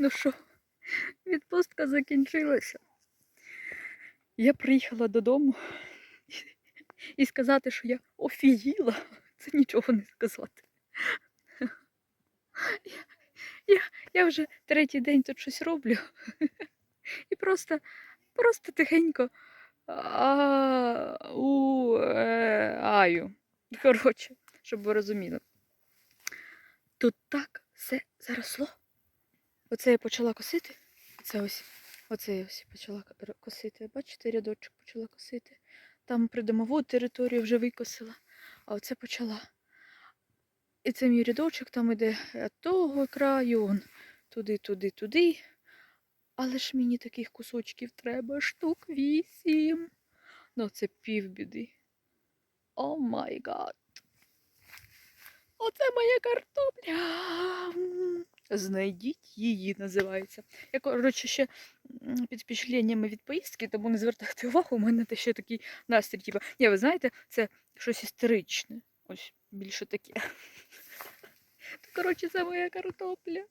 Ну що, відпустка закінчилася. Я приїхала додому і сказати, що я офігіла, це нічого не сказати. Я, я, я вже третій день тут щось роблю. І просто, просто тихенько е, аю. Коротше, щоб ви розуміли. Тут так все заросло. Оце я почала косити. Оце ось, оце я ось почала косити. Бачите, рядочок почала косити. Там придомову територію вже викосила, а оце почала. І це мій рядочок, там іде від того краю, он, туди, туди, туди. Але ж мені таких кусочків треба штук вісім. Ну, це півбіди. О май гад. Оце моя картопля. Знайдіть її, називається. Я, коротше, ще під впечатленнями від поїздки, тому не звертайте увагу, у мене ще такий настрій. Типу, ні, ви знаєте, це щось історичне. Ось більше таке. Коротше, це моя картопля.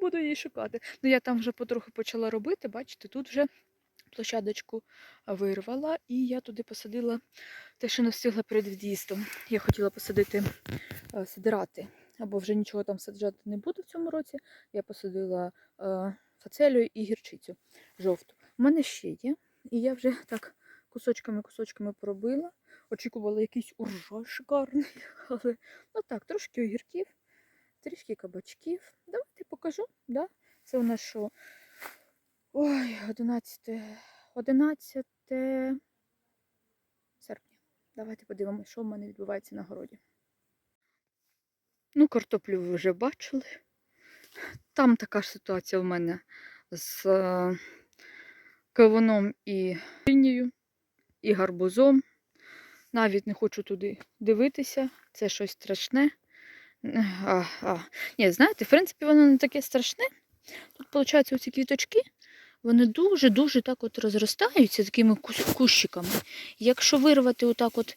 Буду її шукати. Ну, я там вже потроху почала робити, бачите, тут вже площадочку вирвала, і я туди посадила те, що не встигла перед від'їздом. Я хотіла посадити е, сидирати, або вже нічого там саджати не буду в цьому році. Я посадила е, фацелію і гірчицю жовту. У мене ще є, і я вже так кусочками-кусочками поробила. Очікувала якийсь урожай шикарний, але ну так, трошки огірків, трішки кабачків. Давайте покажу. Да? Це у нас що? Ой, 11, 11 серпня. Давайте подивимося, що в мене відбувається на городі. Ну, картоплю ви вже бачили. Там така ж ситуація в мене з е, кавуном і лінією, і гарбузом. Навіть не хочу туди дивитися. Це щось страшне. А, а. Ні, знаєте, в принципі, воно не таке страшне. Тут, виходить, оці квіточки, вони дуже-дуже так от розростаються такими кущиками. Якщо вирвати отак от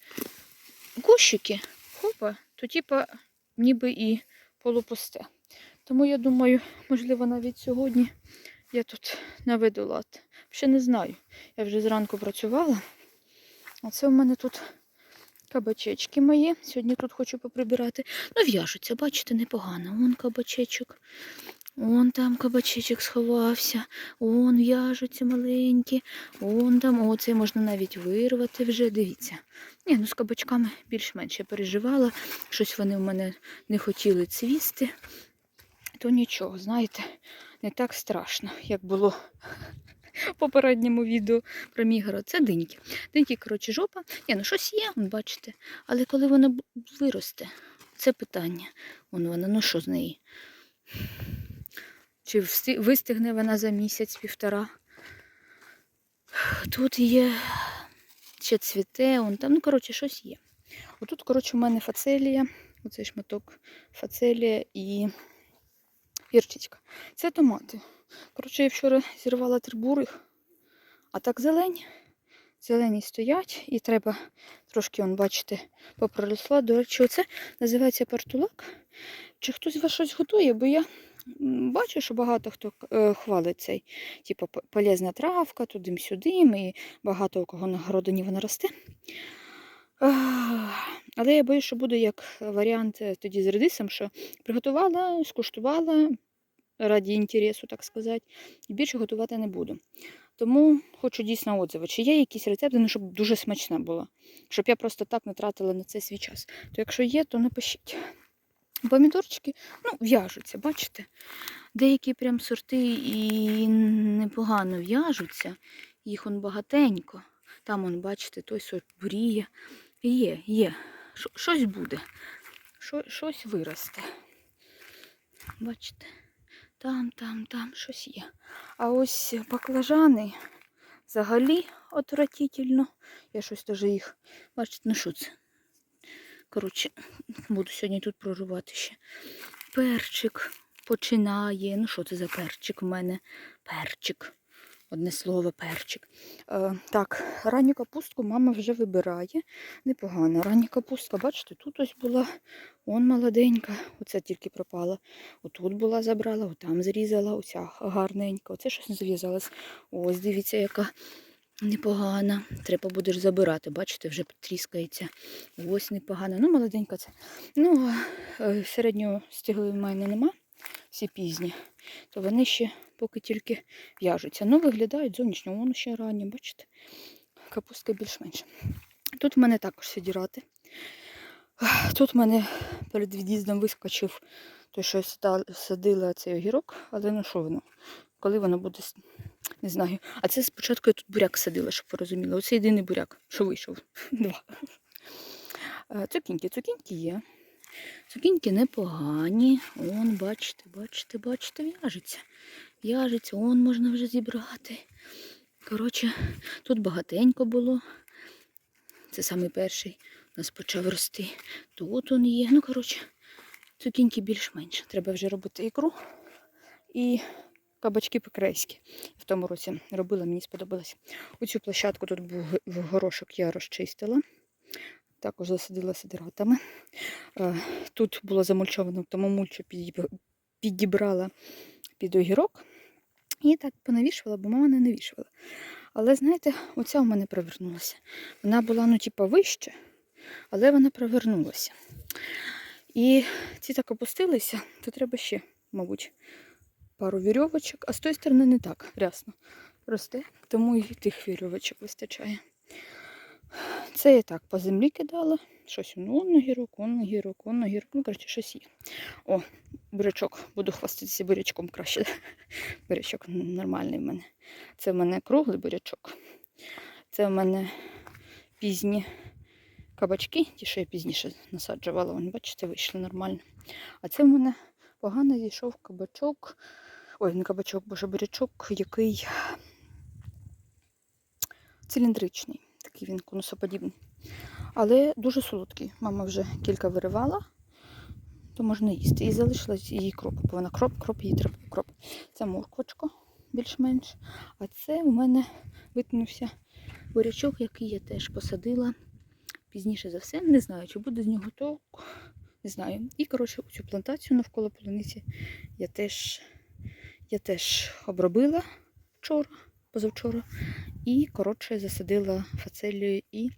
кущики, хопа, то типа ніби і полупусте. Тому я думаю, можливо, навіть сьогодні я тут наведу лад. Ще не знаю. Я вже зранку працювала. А це у мене тут кабачечки мої. Сьогодні тут хочу поприбирати. Ну, в'яжуться, бачите, непогано. Вон кабачечок. Вон там кабачечок сховався. Вон в'яжуться маленькі. Вон там, оце можна навіть вирвати вже. Дивіться. Ні, ну з кабачками більш-менш я переживала. Щось вони в мене не хотіли цвісти. То нічого, знаєте, не так страшно, як було в попередньому відео про мій. Це диньки. Диньки, коротше, жопа. Ні, ну щось є, бачите. Але коли воно виросте, це питання. Вон вона, ну що з неї? Чи вистигне вона за місяць-півтора? Тут є ще цвіте, вон там, ну, коротше, щось є. Отут, коротше, у мене фацелія, оцей шматок фацелія і гірчичка. Це томати. Коротше, я вчора зірвала трибурих, а так зелені. Зелені стоять і треба трошки, он, бачите, попроросла. До речі, оце називається партулак. Чи хтось вас щось готує, бо я бачу, що багато хто е, хвалить цей, типу, полезна травка, тудим-сюдим, і багато у кого на городині вона росте. Але я боюсь, що буде як варіант е, тоді з редисом, що приготувала, скуштувала раді інтересу, так сказати, і більше готувати не буду. Тому хочу дійсно отзиви. Чи є якісь рецепти, ну, щоб дуже смачна була, щоб я просто так не тратила на це свій час. То якщо є, то напишіть. Помідорчики, ну, в'яжуться, бачите? Деякі прям сорти і непогано в'яжуться, їх он багатенько. Там, он, бачите, той сорт буріє. Є, є. Щось буде. Щось виросте. Бачите? Там, там, там щось є. А ось баклажани взагалі отвратительно. Я щось теж їх. Бачите, ну що це? Коротше, буду сьогодні тут прорубати ще. Перчик починає. Ну що це за перчик в мене? Перчик. Одне слово, перчик. Е, так, ранню капустку мама вже вибирає. Непогано. Рання капустка, бачите, тут ось була, он молоденька, оце тільки пропала. Отут була забрала, отам зрізала, оця гарненька. Оце щось зв'язалось. Ось, дивіться, яка непогана. Треба будеш забирати, бачите, вже тріскається. Ось непогана. Ну, молоденька це. Ну, е, середнього стігли в мене нема, всі пізні, то вони ще поки тільки в'яжуться. Ну, виглядають зовнішньо, воно ще ранні, бачите? Капустка більш-менш. Тут в мене також сидірати. Тут в мене перед від'їздом вискочив той, що я садила цей огірок, але ну що воно? Коли воно буде, не знаю. А це спочатку я тут буряк садила, щоб ви розуміли. Оце єдиний буряк, що вийшов. Два. Е, Цукіньки, цукіньки є. Цукіньки непогані. Он, бачите, бачите, бачите, в'яжеться. В'яжеться, он можна вже зібрати. Коротше, тут багатенько було. Це самий перший у нас почав рости. Тут он є. Ну, коротше, цукіньки більш-менш. Треба вже робити ікру і кабачки по-корейськи. В тому році робила, мені сподобалось. Оцю площадку тут був горошок я розчистила. Також засадила сидиратами. Е, Тут було замульчовано, тому мульчу підібрала під огірок. І так понавішувала, бо мама не навішувала. Але знаєте, оця у мене провернулася. Вона була, ну, типа, вище, але вона провернулася. І ці так опустилися, то треба ще, мабуть, пару вірьовочок. А з тої сторони не так рясно росте, тому і тих вірьовочок вистачає. Це я так по землі кидала. Щось ну, он огірок, он огірок, он огірок. Ну, коротше, щось є. О, бурячок. Буду хвастатися бурячком краще. Бурячок нормальний в мене. Це в мене круглий бурячок. Це в мене пізні кабачки, ті, що я пізніше насаджувала. Вон, бачите, вийшли нормально. А це в мене погано зійшов кабачок. Ой, не кабачок, боже, бурячок, який циліндричний. Такий він конусоподібний. Але дуже солодкий. Мама вже кілька виривала, то можна їсти. І залишилась її кроп. Бо вона кроп, кроп, їй треба кроп. Це морквочка більш-менш. А це у мене витнувся бурячок, який я теж посадила пізніше за все. Не знаю, чи буде з нього толк. Не знаю. І, коротше, цю плантацію навколо полуниці я теж, я теж обробила вчора, позавчора. І, коротше, засадила фацелію і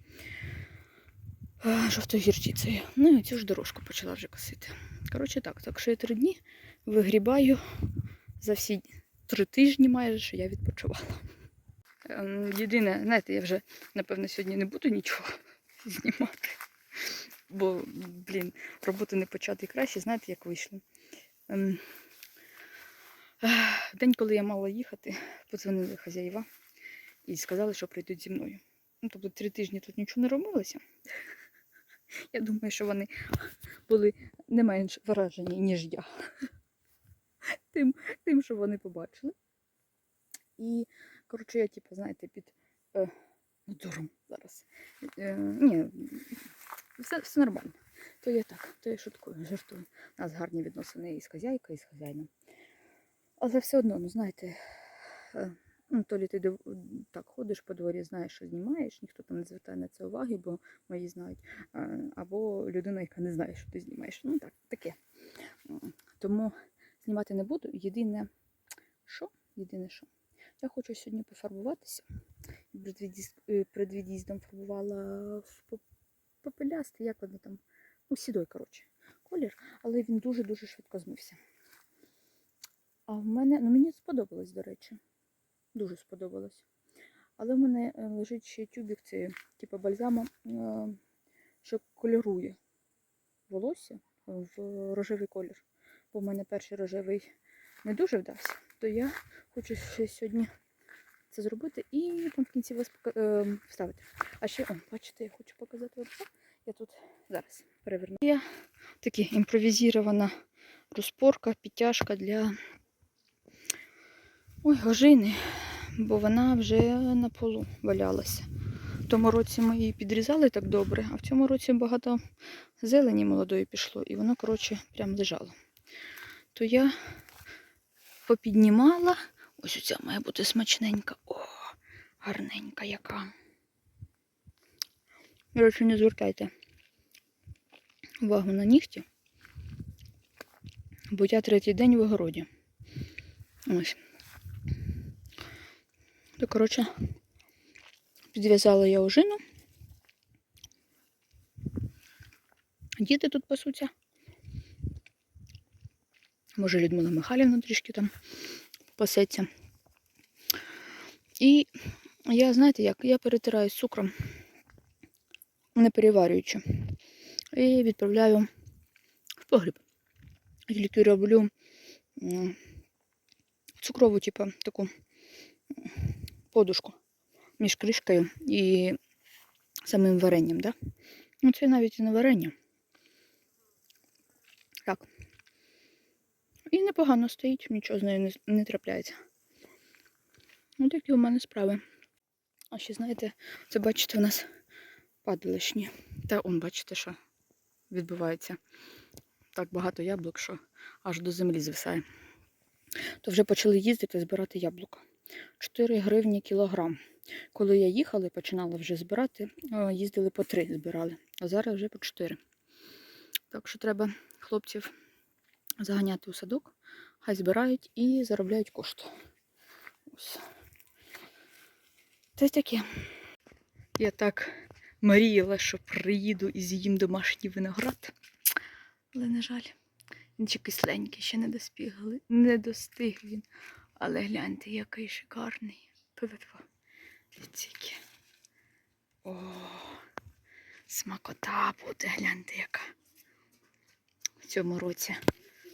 жовтою гірчицею. Ну і цю ж дорожку почала вже косити. Коротше, так, так що я три дні вигрібаю за всі три тижні майже, що я відпочивала. Ем, Єдине, знаєте, я вже, напевно, сьогодні не буду нічого знімати. Бо, блін, роботу не почати краще, знаєте, як вийшло. День, коли я мала їхати, подзвонили хазяїва і сказали, що прийдуть зі мною. Ну, тобто три тижні тут нічого не робилося. Я думаю, що вони були не менш вражені, ніж я. Тим, тим що вони побачили. І, коротше, я, типу, знаєте, під е, надзором зараз. Е, ні, все, все нормально. То я так, то я шуткую, жартую. У нас гарні відносини і з хазяйкою, і з хазяїном. Але все одно, ну знаєте, е, ну, то лі ти так ходиш по дворі, знаєш, що знімаєш, ніхто там не звертає на це уваги, бо мої знають. Е, Або людина, яка не знає, що ти знімаєш. Ну так, таке. Тому знімати не буду. Єдине, що? Єдине, що. Я хочу сьогодні пофарбуватися. Перед е, від'їздом фарбувала в попелястий, як воно там, ну, сідой, коротше, колір, але він дуже-дуже швидко змився. А в мене, ну мені сподобалось, до речі. Дуже сподобалось. Але в мене е, лежить ще тюбик, це типу бальзаму, е, що кольорує волосся в рожевий колір. Бо в мене перший рожевий не дуже вдався, то я хочу ще сьогодні це зробити і там в кінці вас пока- е, вставити. А ще, о, бачите, я хочу показати вам. Я тут зараз переверну. Я такі імпровізована розпорка, підтяжка для ой, ожини, бо вона вже на полу валялася. В тому році ми її підрізали так добре, а в цьому році багато зелені молодої пішло, і воно, коротше, прям лежало. То я попіднімала, Ось оця має бути смачненька. О, гарненька яка. Речі, не звертайте увагу на нігті. Бо я третій день в огороді. Ось. То, коротше, підв'язала я ожину. Діти тут пасуться. Може, Людмила Михайлівна трішки там пасеться. І я, знаєте як, я перетираю з цукром, не переварюючи. І відправляю в погріб. Тільки роблю цукрову, типу, таку подушку між кришкою і самим варенням, да? Ну, це навіть і не варення. Так. І непогано стоїть, нічого з нею не, не трапляється. Ось такі у мене справи. А ще, знаєте, це бачите, у нас падалишні. Та он, бачите, що відбувається. Так багато яблук, що аж до землі звисає. То вже почали їздити збирати яблука. 4 гривні кілограм. Коли я їхала починала вже збирати, е, їздили по 3 збирали, а зараз вже по 4. Так що треба хлопців заганяти у садок, хай збирають і заробляють кошти. Ось. Це таке. Я так мріяла, що приїду і з'їм домашній виноград. Але, на жаль, він ще кисленький, ще не доспігли, не достиг він. Але гляньте, який шикарний. Ту-ту-ту. О, смакота буде, гляньте, яка. В цьому році.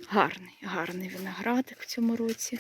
Гарний, гарний виноградик в цьому році.